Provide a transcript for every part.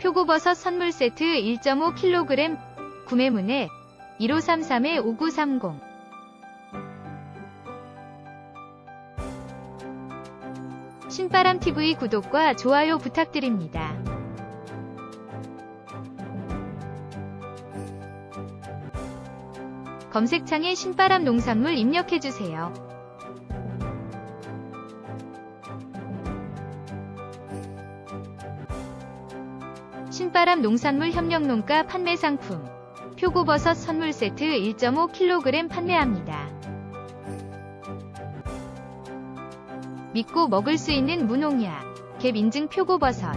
표고버섯 선물 세트 1.5kg 구매문의 1533-5930 신바람TV 구독과 좋아요 부탁드립니다. 검색창에 신바람 농산물 입력해주세요. 신바람 농산물 협력농가 판매 상품 표고버섯 선물 세트 1.5kg 판매합니다. 믿고 먹을 수 있는 무농약 갭 인증 표고버섯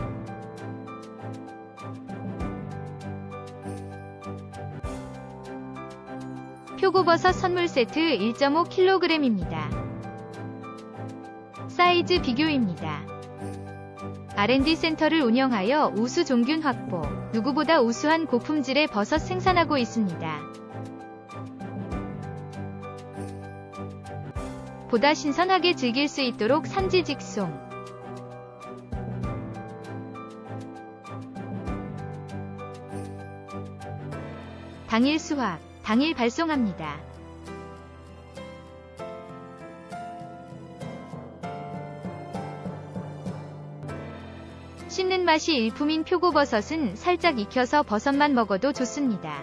표고버섯 선물 세트 1.5kg입니다. 사이즈 비교입니다. R&D 센터를 운영하여 우수 종균 확보, 누구보다 우수한 고품질의 버섯 생산하고 있습니다. 보다 신선하게 즐길 수 있도록 산지 직송. 당일 수확, 당일 발송합니다. 씹는 맛이 일품인 표고버섯은 살짝 익혀서 버섯만 먹어도 좋습니다.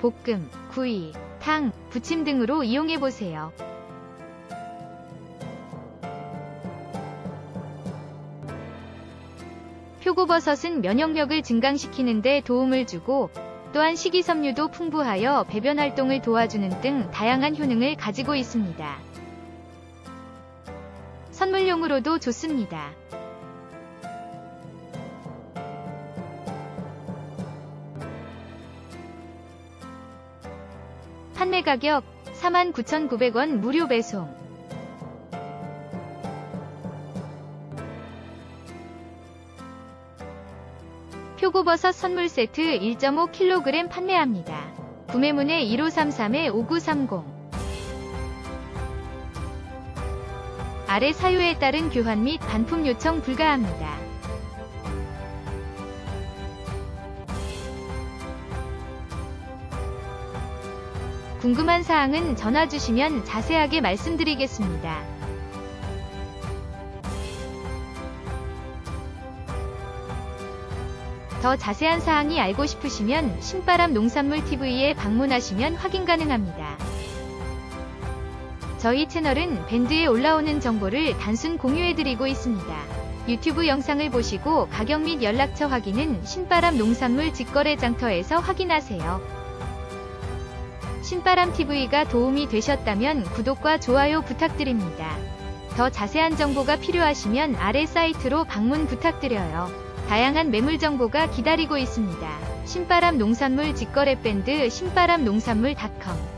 볶음, 구이, 탕, 부침 등으로 이용해보세요. 표고버섯은 면역력을 증강시키는 데 도움을 주고 또한 식이섬유도 풍부하여 배변 활동을 도와주는 등 다양한 효능을 가지고 있습니다. 선물용으로도 좋습니다. 판매 가격 49,900원 무료 배송. 표고버섯 선물 세트 1.5kg 판매합니다. 구매문의 1533-5930 아래 사유에 따른 교환 및 반품 요청 불가합니다. 궁금한 사항은 전화 주시면 자세하게 말씀드리겠습니다. 더 자세한 사항이 알고 싶으시면 신바람 농산물 TV에 방문하시면 확인 가능합니다. 저희 채널은 밴드에 올라오는 정보를 단순 공유해드리고 있습니다. 유튜브 영상을 보시고 가격 및 연락처 확인은 신바람 농산물 직거래 장터에서 확인하세요. 신바람 TV가 도움이 되셨다면 구독과 좋아요 부탁드립니다. 더 자세한 정보가 필요하시면 아래 사이트로 방문 부탁드려요. 다양한 매물 정보가 기다리고 있습니다. 신바람 농산물 직거래 밴드 신바람 농산물닷컴